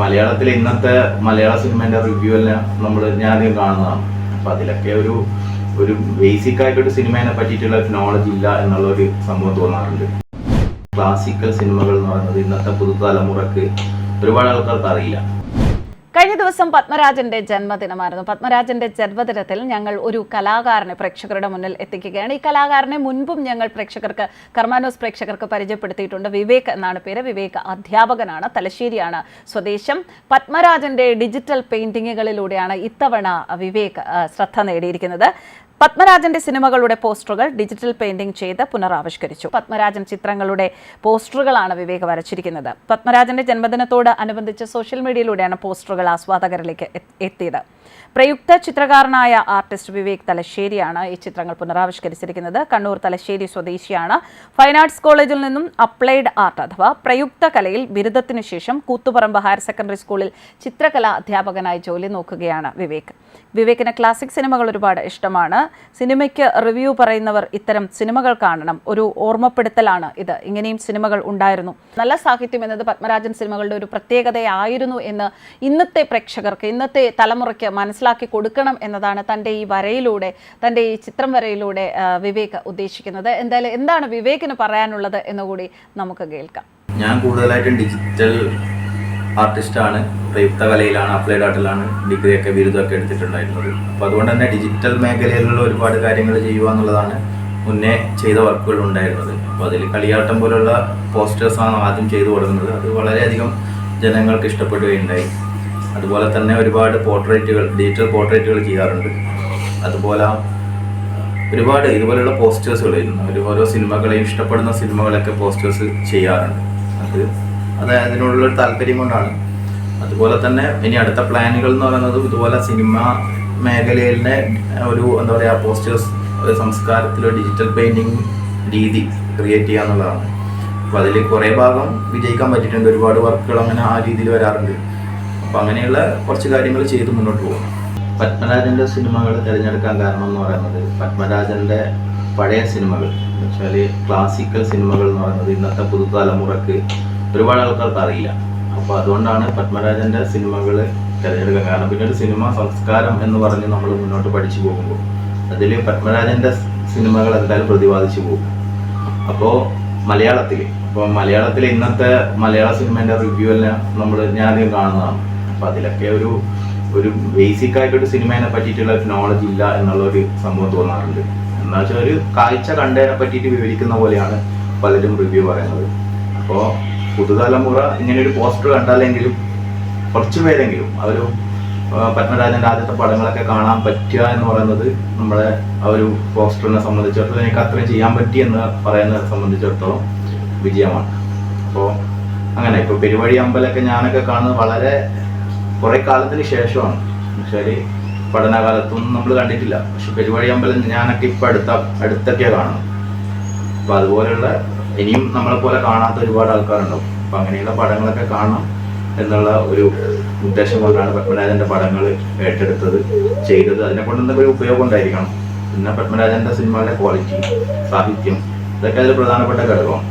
മലയാളത്തിലെ ഇന്നത്തെ മലയാള സിനിമേന്റെ റിവ്യൂ എല്ലാം നമ്മൾ ഞാൻ അധികം കാണുന്നതാണ്. അപ്പൊ അതിലൊക്കെ ഒരു ഒരു ബേസിക് ആയിട്ടൊരു സിനിമേനെ പറ്റിയിട്ടുള്ള നോളജ് ഇല്ല എന്നുള്ള ഒരു സംഭവം തോന്നാറുണ്ട്. ക്ലാസിക്കൽ സിനിമകൾ എന്ന് പറയുന്നത് ഇന്നത്തെ പുതുതലമുറക്ക് ഒരുപാട് ആൾക്കാർക്ക് അറിയില്ല. ദിവസം പത്മരാജന്റെ ജന്മദിനമായിരുന്നു. പത്മരാജന്റെ ജന്മദിനത്തിൽ ഞങ്ങൾ ഒരു കലാകാരനെ പ്രേക്ഷകരുടെ മുന്നിൽ എത്തിക്കുകയാണ്. ഈ കലാകാരനെ മുൻപും ഞങ്ങൾ പ്രേക്ഷകർക്ക് കർമാനോസ് പ്രേക്ഷകർക്ക് പരിചയപ്പെടുത്തിയിട്ടുണ്ട്. വിവേക് എന്നാണ് പേര്. വിവേക് അധ്യാപകനാണ് തലശ്ശേരിയാണ് സ്വദേശം. പത്മരാജന്റെ ഡിജിറ്റൽ പെയിന്റിങ്ങുകളിലൂടെയാണ് ഇത്തവണ വിവേക് ശ്രദ്ധ നേടിയിരിക്കുന്നത്. പത്മരാജന്റെ സിനിമകളുടെ പോസ്റ്ററുകൾ ഡിജിറ്റൽ പെയിന്റിംഗ് ചെയ്ത് പുനരാവിഷ്കരിച്ചു. പത്മരാജൻ ചിത്രങ്ങളുടെ പോസ്റ്ററുകളാണ് വിവേക് വരച്ചിരിക്കുന്നത്. പത്മരാജന്റെ ജന്മദിനത്തോട് അനുബന്ധിച്ച് സോഷ്യൽ മീഡിയയിലൂടെയാണ് പോസ്റ്ററുകൾ ആസ്വാദകരിലേക്ക് എത്തിയത്. പ്രയുക്ത ചിത്രകാരനായ ആർട്ടിസ്റ്റ് വിവേക് തലശ്ശേരിയാണ് ഈ ചിത്രങ്ങൾ പുനരാവിഷ്കരിച്ചിരിക്കുന്നത്. കണ്ണൂർ തലശ്ശേരി സ്വദേശിയാണ്. ഫൈൻ ആർട്സ് കോളേജിൽ നിന്നും അപ്ലൈഡ് ആർട്ട് അഥവാ പ്രയുക്ത കലയിൽ ബിരുദത്തിനു ശേഷം കൂത്തുപറമ്പ് ഹയർ സെക്കൻഡറി സ്കൂളിൽ ചിത്രകലാ അധ്യാപകനായി ജോലി നോക്കുകയാണ് വിവേക്. വിവേകിന് ക്ലാസിക് സിനിമകൾ ഒരുപാട് ഇഷ്ടമാണ്. സിനിമയ്ക്ക് റിവ്യൂ പറയുന്നവർ ഇത്തരം സിനിമകൾ കാണണം. ഒരു ഓർമ്മപ്പെടുത്തലാണ് ഇത്. ഇങ്ങനെയും സിനിമകൾ ഉണ്ടായിരുന്നു. നല്ല സാഹിത്യം എന്നത് പത്മരാജൻ സിനിമകളുടെ ഒരു പ്രത്യേകതയായിരുന്നു എന്ന് ഇന്നത്തെ പ്രേക്ഷകർക്ക് ഇന്നത്തെ തലമുറയ്ക്ക് മനസ്സിലാക്കി കൊടുക്കണം എന്നതാണ് തന്റെ ഈ വരയിലൂടെ തന്റെ ഈ ചിത്രം വരയിലൂടെ വിവേക് ഉദ്ദേശിക്കുന്നത്. എന്തായാലും എന്താണ് വിവേകിന് പറയാനുള്ളത് എന്നുകൂടി നമുക്ക് കേൾക്കാം. ഞാൻ കൂടുതലായിട്ടും ഡിജിറ്റൽ ആർട്ടിസ്റ്റാണ് പ്രയുക്ത കലയിലാണ് അപ്ലൈഡ് ആർട്ടിലാണ് ഡിഗ്രിയൊക്കെ ബിരുദമൊക്കെ എടുത്തിട്ടുണ്ടായിരുന്നത്. അപ്പോൾ അതുകൊണ്ട് തന്നെ ഡിജിറ്റൽ മേഖലയിലുള്ള ഒരുപാട് കാര്യങ്ങൾ ചെയ്യുക എന്നുള്ളതാണ് മുന്നേ ചെയ്ത വർക്കുകൾ ഉണ്ടായിരുന്നത്. അപ്പോൾ അതിൽ കളിയാട്ടം പോലുള്ള പോസ്റ്റേഴ്സാണ് ആദ്യം ചെയ്തു കൊടുക്കുന്നത് അത് വളരെയധികം ജനങ്ങൾക്ക് ഇഷ്ടപ്പെടുകയുണ്ടായി. അതുപോലെ തന്നെ ഒരുപാട് പോർട്രേറ്റുകൾ ഡിജിറ്റൽ പോർട്രേറ്റുകൾ ചെയ്യാറുണ്ട്. അതുപോലെ ഒരുപാട് ഇതുപോലെയുള്ള പോസ്റ്റേഴ്സുകൾ ഒരു ഓരോ സിനിമകളെയും ഇഷ്ടപ്പെടുന്ന സിനിമകളൊക്കെ പോസ്റ്റേഴ്സ് ചെയ്യാറുണ്ട്. അത് അത് അതിനുള്ള ഒരു താല്പര്യം കൊണ്ടാണ്. അതുപോലെ തന്നെ ഇനി അടുത്ത പ്ലാനുകൾ എന്ന് പറയുന്നത് ഇതുപോലെ സിനിമ മേഖലയിലെ ഒരു എന്താ പറയുക പോസ്റ്റേഴ്സ് ഒരു സംസ്കാരത്തിലോ ഡിജിറ്റൽ പെയിന്റിങ് രീതി ക്രിയേറ്റ് ചെയ്യുക എന്നുള്ളതാണ്. അപ്പോൾ അതിൽ കുറേ ഭാഗം വിജയിക്കാൻ പറ്റിയിട്ടുണ്ട്. ഒരുപാട് വർക്കുകൾ അങ്ങനെ ആ രീതിയിൽ വരാറുണ്ട്. അപ്പോൾ അങ്ങനെയുള്ള കുറച്ച് കാര്യങ്ങൾ ചെയ്ത് മുന്നോട്ട് പോകും. പത്മരാജന്റെ സിനിമകൾ തിരഞ്ഞെടുക്കാൻ കാരണം എന്ന് പറയുന്നത് പത്മരാജന്റെ പഴയ സിനിമകൾ എന്ന് വെച്ചാൽ ക്ലാസിക്കൽ സിനിമകൾ എന്ന് പറയുന്നത് ഇന്നത്തെ പുതുതലമുറക്ക് ഒരുപാട് ആൾക്കാർക്ക് അറിയില്ല. അപ്പോൾ അതുകൊണ്ടാണ് പത്മരാജന്റെ സിനിമകൾ തിരഞ്ഞെടുക്കാൻ കാരണം. പിന്നെ ഒരു സിനിമ സംസ്കാരം എന്ന് പറഞ്ഞ് നമ്മൾ മുന്നോട്ട് പഠിച്ചു പോകുമ്പോൾ അതിൽ പത്മരാജന്റെ സിനിമകൾ എന്തായാലും പ്രതിപാദിച്ചു പോകും. അപ്പോൾ മലയാളത്തിൽ അപ്പോൾ മലയാളത്തിൽ ഇന്നത്തെ മലയാള സിനിമേന്റെ റിവ്യൂ എല്ലാം നമ്മൾ ഞാൻ അധികം കാണുന്നതാണ്. അപ്പോൾ അതിലൊക്കെ ഒരു ഒരു ബേസിക് ആയിട്ടൊരു സിനിമേനെ പറ്റിയിട്ടുള്ള നോളജ് ഇല്ല എന്നുള്ള ഒരു സംഭവം തോന്നാറുണ്ട്. എന്താ വെച്ചാൽ ഒരു കാഴ്ച കണ്ടതിനെ പറ്റിയിട്ട് വിവരിക്കുന്ന പോലെയാണ് പലരും റിവ്യൂ പറയുന്നത്. അപ്പോൾ പുതുതലമുറ ഇങ്ങനെ ഒരു പോസ്റ്റർ കണ്ടാലെങ്കിലും കുറച്ചു പേരെങ്കിലും ആ, പത്മരാജന്റെ ആദ്യത്തെ പടങ്ങളൊക്കെ കാണാൻ പറ്റുക എന്ന് പറയുന്നത് നമ്മളെ ആ ഒരു പോസ്റ്ററിനെ സംബന്ധിച്ചിടത്തോളം എനിക്ക് അത്രയും ചെയ്യാൻ പറ്റി എന്ന് പറയുന്നത് സംബന്ധിച്ചിടത്തോളം വിജയമാണ്. അപ്പോൾ അങ്ങനെ ഇപ്പോൾ പെരുവഴി അമ്പലമൊക്കെ ഞാനൊക്കെ കാണുന്നത് വളരെ കുറേ കാലത്തിന് ശേഷമാണ്. എന്നുവെച്ചാൽ പഠനകാലത്തൊന്നും നമ്മൾ കണ്ടിട്ടില്ല. പക്ഷെ പെരുവഴി അമ്പലം ഞാനൊക്കെ ഇപ്പം അടുത്ത അടുത്തൊക്കെയാണ് കാണുന്നത്. അപ്പോൾ അതുപോലെയുള്ള ഇനിയും നമ്മളെ പോലെ കാണാത്ത ഒരുപാട് ആൾക്കാരുണ്ടാവും. അപ്പൊ അങ്ങനെയുള്ള പടങ്ങളൊക്കെ കാണണം എന്നുള്ള ഒരു ഉദ്ദേശം കൊണ്ടാണ് പത്മരാജന്റെ പടങ്ങൾ ഏറ്റെടുത്തത് ചെയ്തത്. അതിനെ കൊണ്ട് എന്തെങ്കിലും ഉപയോഗം ഉണ്ടായിരിക്കണം? പിന്നെ പത്മരാജന്റെ സിനിമകളുടെ ക്വാളിറ്റി സാഹിത്യം ഇതൊക്കെ അതിൽ പ്രധാനപ്പെട്ട ഘടകമാണ്.